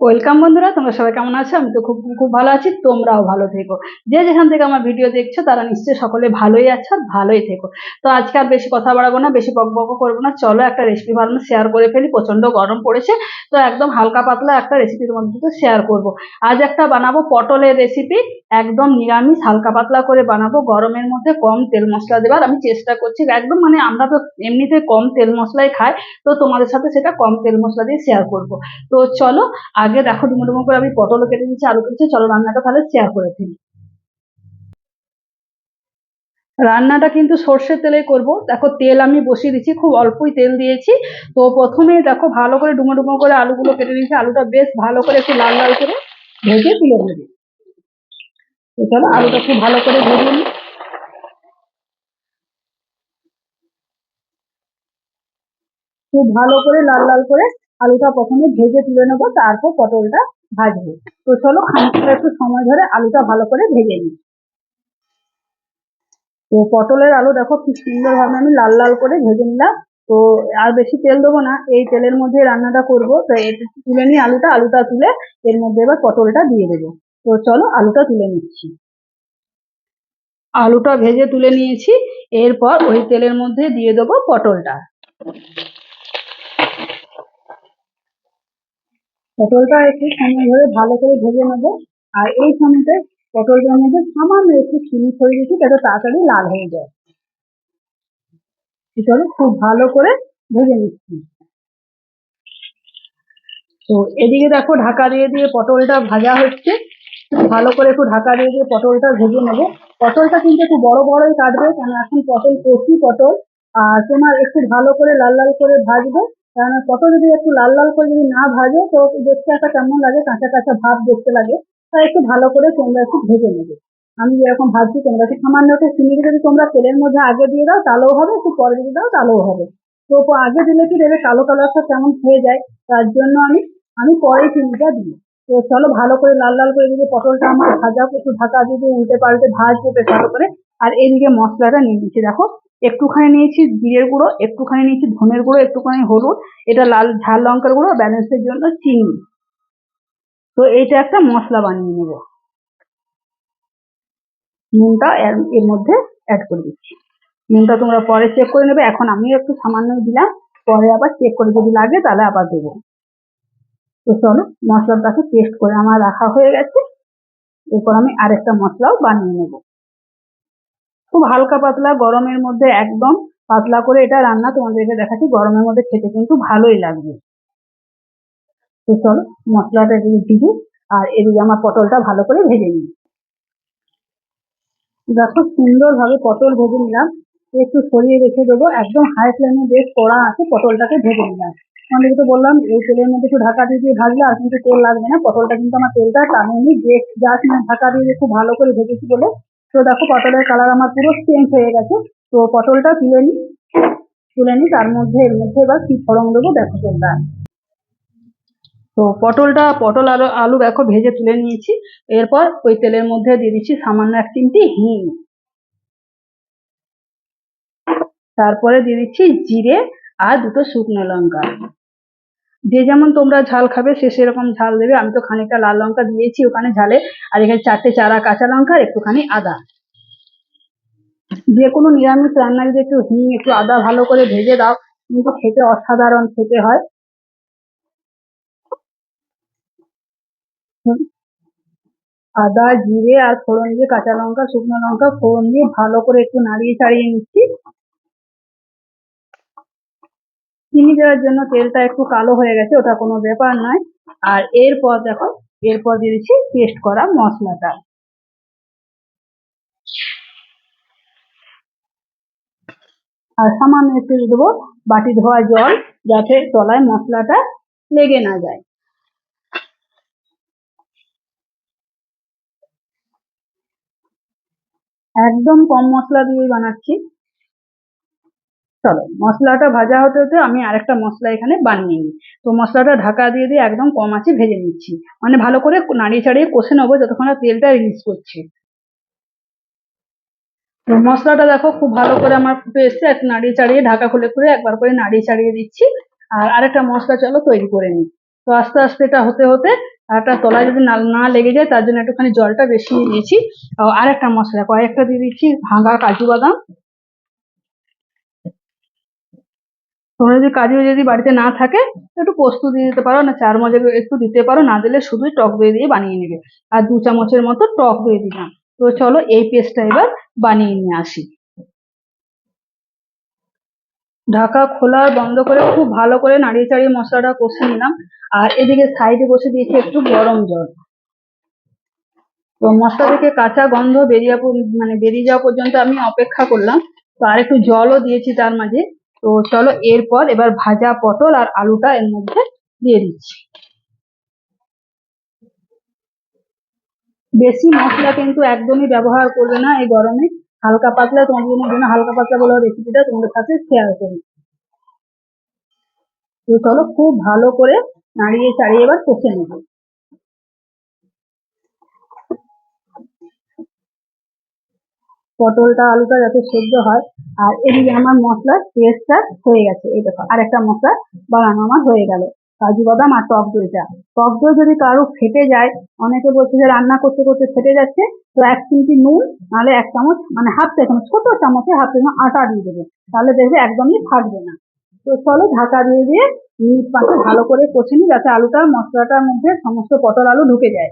Welcome বন্ধুরা, তোমরা সবাই কেমন আছো? আমি তো খুব খুব ভালো আছি, তোমরাও ভালো থেকো। যে যেখান থেকে আমার ভিডিও দেখছ, তারা নিশ্চয়ই সকলে ভালোই আছো আর ভালোই থেকো। তো আজকে আর বেশি কথা বাড়াবো না, বেশি বক বক করব না। চলো একটা রেসিপি ভাবনা শেয়ার করে ফেলি প্রচণ্ড গরম পড়েছে। তো একদম হালকা পাতলা একটা রেসিপির মধ্যে তো শেয়ার করব। আজ একটা বানাবো পটলের রেসিপি একদম নিরামিষ, হালকা পাতলা করে বানাবো। গরমের মধ্যে কম তেল মশলা দেবার, আমি চেষ্টা করছি। একদম মানে আমরা তো এমনিতে কম তেল মশলাই খাই, তো তোমাদের সাথে সেটা কম তেল মশলা দিয়ে শেয়ার করব। তো চলো আগে দেখো ডুমো ডুমো করে আমি পটল কেটে দিচ্ছি আলু কেটেছি, চলো রান্নাটা তাহলে শেয়ার করে ফেলি। রান্নাটা কিন্তু সর্ষের তেলে করব। দেখো, তেল আমি বসিয়ে দিচ্ছি, খুব অল্পই তেল দিয়েছি। তো প্রথমে দেখো, ভালো করে ডুমো ডুমো করে আলুগুলো কেটে নিয়েছি। আলুটা বেশ ভালো করে একটু লাল লাল করে ভেজে তুলে নেবে। চলো, আলুটা খুব ভালো করে ভেজে নিই। খুব ভালো করে লাল লাল করে আলুটা প্রথমে ভেজে তুলে নেব, তারপর পটলটা ভাজবো। তো চলো খানিকটা একটু সময় ধরে আলুটা ভালো করে ভেজে নিই। তো পটলের আলু দেখো কি সুন্দরভাবে আমি লাল লাল করে ভেজে নিলাম। তো আর বেশি তেল দেবো না, এই তেলের মধ্যে রান্নাটা করব। তো তুলে নিই আলুটা আলুটা তুলে এর মধ্যে এবার পটলটা দিয়ে দেবো। তো চলো আলুটা তুলে নিচ্ছি। আলুটা ভেজে তুলে নিয়েছি, এরপর ওই তেলের মধ্যে দিয়ে দেবো পটলটা। পটলটা একটু সময় ধরে ভালো করে ভেজে নেব। আর এই সময়তে পটলটার মধ্যে সামান্য একটু চিনি ছড়িয়ে দিচ্ছি যাতে তাড়াতাড়ি লাল হয়ে যায়। চলো খুব ভালো করে ভেজে নিচ্ছি। তো এদিকে দেখো ঢাকা দিয়ে দিয়ে পটলটা ভাজা হচ্ছে। ভালো করে একটু ঢাকা দিয়ে দিয়ে পটলটা ভেজে নেব। পটলটা কিন্তু একটু বড় বড়ই কাটবে কেন এখন পটল কচি পটল। আর তোমার একটু ভালো করে লাল লাল করে ভাজবে। কারণ পটল যদি একটু লাল লাল করে যদি না ভাজো, তো দেখতে একটা কেমন লাগে, কাঁচা কাঁচা ভাব দেখতে লাগে। তাই একটু ভালো করে তোমরা একটু ভেজে নেবে। আমি যেরকম ভাবছি তোমরা একটু সামান্য একটু চিনি যদি তোমরা তেলের মধ্যে আগে দিয়ে দাও, তাহলেও হবে, একটু পরে যদি দাও, তাহলেও হবে। তো আগে দিলে কি দেবে? কালো কালারটা কেমন হয়ে যায়, তার জন্য আমি আমি পরে চিনিটা দিই। তো চলো ভালো করে লাল লাল করে দিকে পটলটা আমার ভাজা, একটু ঢাকা দিয়ে উল্টে পাল্টে ভাজবো ভালো করে আর এদিকে মশলাটা নিয়ে নিচ্ছি। দেখো একটুখানি নিয়েছি জিরের গুঁড়ো, একটুখানি নিয়েছি ধনের গুঁড়ো, একটুখানি হলুদ, এটা লাল, ঝাল লঙ্কার গুঁড়ো ব্যালেন্সের জন্য চিনি। তো এইটা একটা মশলা বানিয়ে নেব। নুনটা এর মধ্যে অ্যাড করে দিচ্ছি। নুনটা তোমরা পরে চেক করে নেবে। এখন আমি একটু সামান্য দিলাম। পরে আবার চেক করে যদি লাগে তাহলে আবার দেবো। তো চলো, মশলাটাকে পেস্ট করে আমার রাখা হয়ে গেছে। এরপর আমি আরেকটা মশলাও বানিয়ে নেব। খুব হালকা পাতলা, গরমের মধ্যে একদম পাতলা করে এটা রান্না তোমাদেরকে দেখাচ্ছি। গরমের মধ্যে খেতে কিন্তু ভালোই লাগবে। তো চলো, মশলাটা দিবি আর এদিকে আমার পটলটা ভালো করে ভেজে নিই। দেখো সুন্দরভাবে পটল ভেজে নিলাম। একটু সরিয়ে রেখে দেবো। একদম হাই ফ্লেমে বেশ কড়া আছে, পটলটাকে ভেজে নিলাম। আমাদেরকে তো বললাম, এই তেলের মধ্যে একটু ঢাকা দিয়ে দিয়ে ভাজলে আর কিন্তু তেল লাগবে না। পটলটা কিন্তু আমার তেলটা টানেনি, যে মানে ঢাকা দিয়ে খুব ভালো করে ভেজেছি বলে তো দেখো পটলের কালার আমার পুরো চেঞ্জ হয়ে গেছে। তো পটলটা তুলে নিই তুলে নিই তার মধ্যে, এর মধ্যে এবার কি ফড়ং দেবো দেখো তোমরা। তো পটলটা, পটল আলু আলু দেখো ভেজে তুলে নিয়েছি। এরপর ওই তেলের মধ্যে দিয়ে দিচ্ছি সামান্য এক চিমটি হিং। তারপরে দিয়ে দিচ্ছি জিরে আর দুটো শুকনো লঙ্কা। যে যেমন তোমরা ঝাল খাবে সে সেরকম ঝাল দেবে। আমি তো খানিকটা লাল লঙ্কা দিয়েছি ওখানে ঝালে। আর এখানে চারটে চারা কাঁচা লঙ্কা আর একটুখানি আদা। যে কোনো নিরামিষ রান্না যদি একটু হিং, একটু আদা ভালো করে ভেজে দাও, কিন্তু খেতে অসাধারণ খেতে হয়। আদা, জিরে আর ফোড়ন দিয়ে কাঁচা লঙ্কা, শুকনো লঙ্কা, ফোড়ন দিয়ে ভালো করে একটু নাড়িয়ে চাড়িয়ে নিচ্ছি। চিনি দেওয়ার জন্য তেলটা একটু কালো হয়ে গেছে, ওটা কোনো ব্যাপার নয়। আর এরপর দেখো, এরপর দিয়ে দিচ্ছি পেস্ট করা মশলাটা। আর সামান্য একটু দেবো বাটি ধোয়া জল, যাতে তলায় মশলাটা লেগে না যায়। একদম কম মশলা দিয়ে বানাচ্ছি। চলো, মশলাটা ভাজা হতে হতে আমি আরেকটা মশলা এখানে বানিয়ে নিই। তো মশলাটা ঢাকা দিয়ে দিয়ে একদম কম আছে ভেজে নিচ্ছি। মানে ভালো করে নাড়িয়ে চাড়িয়ে কষে নেব যতক্ষণ তেলটা রিলিজ করছে। তো মশলাটা দেখো খুব ভালো করে আমার ফুটে এসছে, একটু নাড়িয়ে চাড়িয়ে ঢাকা খুলে খুলে একবার করে নাড়িয়ে চাড়িয়ে দিচ্ছি। আর আরেকটা মশলা চলো তৈরি করে নিই। তো আস্তে আস্তে এটা হতে হতে একটা তলায় যদি না লেগে যায় তার জন্য একটুখানি জলটা বেশি দিয়েছি। আর একটা মশলা, কয়েকটা দিয়ে দিচ্ছি ভাঙা কাজু বাদাম। তোমরা যদি কাজু যদি বাড়িতে না থাকে, একটু পোস্ত দিয়ে দিতে পারো, না চার মজে একটু দিতে পারো, না দিলে শুধুই টক দই দিয়ে বানিয়ে নেবে। আর দু চামচের মতো টক দই দিলাম। তো চলো এই পেস্টটা এবার বানিয়ে নিয়ে আসি। ঢাকা খোলা বন্ধ করে খুব ভালো করে নাড়িয়ে চাড়িয়ে মশলাটা কষে নিলাম। আর এদিকে সাইডে বসে দিয়েছি একটু গরম জল। তো মশলা থেকে কাঁচা গন্ধ বেরিয়ে মানে বেরিয়ে যাওয়া পর্যন্ত আমি অপেক্ষা করলাম। তো আর একটু জলও দিয়েছি তার মাঝে। তো চলো এরপর এবার ভাজা পটল আর আলুটা এর মধ্যে দিয়ে দিচ্ছি। বেশি মশলা কিন্তু একদমই ব্যবহার করবে না এই গরমে। হালকা পাতলা তোমাদের জন্য হালকা পাতলা বলে রেসিপিটা তোমাদের সাথে শেয়ার করি তো চলো খুব ভালো করে নাড়িয়ে চাড়িয়ে এবার কষে নেব। পটলটা, আলুটা যাতে সেদ্ধ হয়। আর এদিকে আমার মশলার পেস্টটা হয়ে গেছে, এই দেখো। আর একটা মশলা বানানো আমার হয়ে গেল। কাজু বাদাম আর টক দইটা। টক দই যদি কারও ফেটে যায়, অনেকে বলছে যে রান্না করতে করতে ফেটে যাচ্ছে, তো এক চিমটি নুন, নাহলে এক চামচ মানে হাফ চা চামচ ছোট চামচে হাফ চামচ আটা দিয়ে দেবে। তাহলে দেখবে একদমই ফাটবে না। তো চলো ঢাকা দিয়ে দিয়ে মিনিট পাঁচে ভালো করে কষে নিই, যাতে আলুটা, মশলাটার মধ্যে সমস্ত পটল, আলু ঢুকে যায়।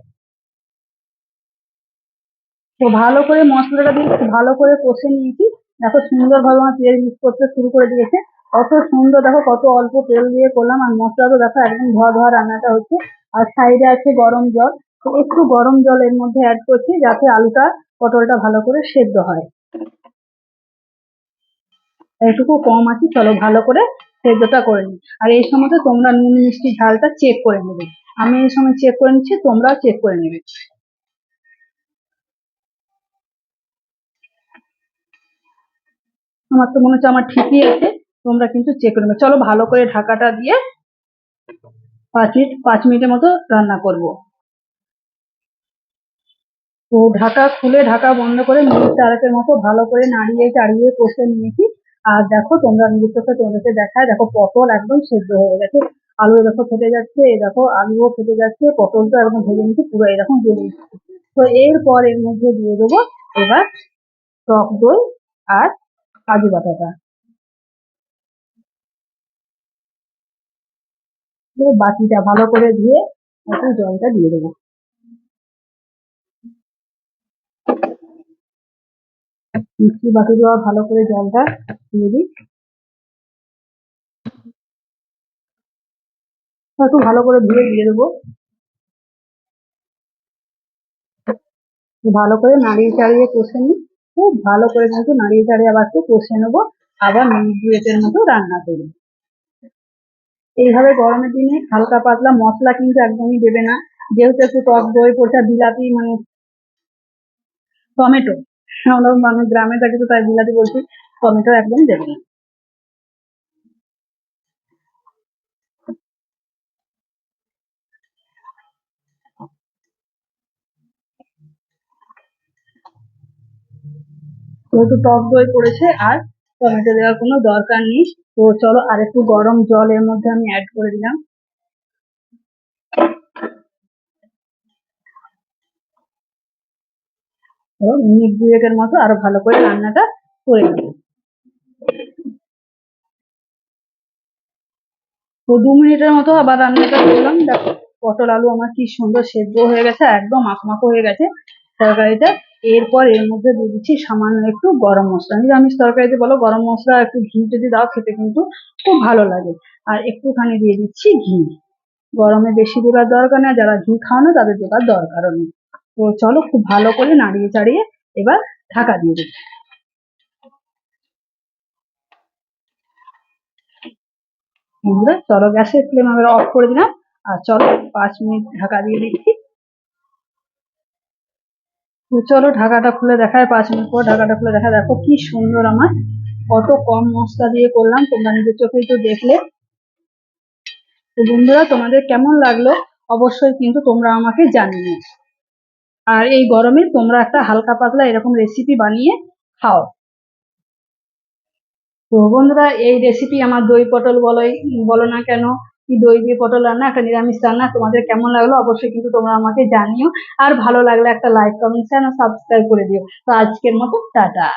তো ভালো করে মশলাটা দিয়ে ভালো করে কষে নিয়েছি। দেখো সুন্দরভাবে আমার তেল মিক্স করতে শুরু করে দিয়েছে। কত সুন্দর, দেখো কত অল্প তেল দিয়ে করলাম। আর মশলা তো দেখো একদম ধোয়া ধোয়া রান্নাটা হচ্ছে। আর সাইডে আছে গরম জল। তো একটু গরম জল এর মধ্যে অ্যাড করছি যাতে আলুটা পটলটা ভালো করে সেদ্ধ হয়। এইটুকু কম আছে, চলো ভালো করে সেদ্ধটা করে নিই। আর এই সময় তোমরা নুন, মিষ্টি, ঝালটা চেক করে নেবে। আমি এই সময় চেক করে নিচ্ছি, তোমরাও চেক করে নেবে। আমার তো মনে হচ্ছে আমার ঠিকই আছে, তোমরা কিন্তু চেক করে নেবে। চলো ভালো করে ঢাকাটা দিয়ে পাঁচ মিনিট, পাঁচ মিনিটের মতো রান্না করব। তো ঢাকা খুলে ঢাকা বন্ধ করে মিনিট চারেকের মতো ভালো করে নাড়িয়ে চাড়িয়ে কষে নিয়েছি। আর দেখো, তোমরা নিজের চোখে তোমাদেরকে দেখায়, দেখো পটল একদম সেদ্ধ হয়ে গেছে। আলু দেখো ফেটে যাচ্ছে এ দেখো আলুও ফেটে যাচ্ছে, পটলটা একদম ভেজে নিচ্ছি পুরো এরকম গলে তো এরপর এর মধ্যে দিয়ে দেবো এবার টক দই আর কাজু বাটাটা বাটিটা ভালো করে ধুয়ে একটু জলটা দিয়ে দেবো। মিষ্টি বাটি দেওয়া ভালো করে জলটা দিয়ে দিই। একটু ভালো করে ধুয়ে দিয়ে দেবো। ভালো করে নাড়িয়ে চাড়িয়ে কষে নিই। খুব ভালো করে কিন্তু নাড়িয়ে চাড়িয়ে আবার একটু কষে নেব। আবার মিনিট দুয়েকের মতো রান্না করব। এইভাবে গরমের দিনে হালকা পাতলা মশলা কিন্তু একদমই দেবে না। যেহেতু একটু টক দই পড়ছে বিলাতি মানে টমেটো আমরা মানে গ্রামে থাকি তো তাই বিলাতি বলছি, টমেটো একদম দেবে না। যেহেতু টক দই পড়েছে আর টমেটো দেওয়ার কোনো দরকার নেই। তো চলো আর একটু গরম জল এর মধ্যে আমি অ্যাড করে দিলাম। মিনিট দুয়েকের মতো আরও ভালো করে রান্নাটা করে নেব। তো দু মিনিটের মতো আবার রান্নাটা করলাম। দেখো পটল আলু আমার কি সুন্দর সেদ্ধ হয়ে গেছে, একদম মাখমাখো হয়ে গেছে। তরকারিটা এরপর এর মধ্যে দিয়ে দিচ্ছি সামান্য একটু গরম মশলা। নিরামিষ তরকারিতে বলো, গরম মশলা, একটু ঘি যদি দাও, খেতে কিন্তু খুব ভালো লাগে। আর একটুখানি দিয়ে দিচ্ছি ঘি। গরমে বেশি দেবার দরকার না যারা ঘি খাও না, তাদের দেবার দরকারও নেই। তো চলো, খুব ভালো করে নাড়িয়ে চাড়িয়ে এবার ঢাকা দিয়ে দিচ্ছি চলো গ্যাসের ফ্লেম আমরা অফ করে দিলাম। আর চলো, পাঁচ মিনিট ঢাকা দিয়ে দিচ্ছি। চলো ঢাকাটা খুলে দেখায়, পাঁচ মিনিট পর ঢাকাটা খুলে দেখা দেখো কি সুন্দর আমার, কত কম মশলা দিয়ে করলাম, তোমরা নিজের চোখেই তো দেখলে। তো বন্ধুরা, তোমাদের কেমন লাগল? অবশ্যই কিন্তু তোমরা আমাকে জানিও। আর এই গরমে তোমরা একটা হালকা পাতলা এরকম রেসিপি বানিয়ে খাও। তো বন্ধুরা, এই রেসিপি আমার দই পটল বলোই, বলো না কেন কি দই দিয়ে পটল রান্না, একটা নিরামিষ রান্না, তোমাদের কেমন লাগল অবশ্যই কিন্তু তোমরা আমাকে জানিও। আর ভালো লাগলে একটা লাইক কমেন্ট শেয়ার সাবস্ক্রাইব করে দিও। তো আজকের মতো, টাটা।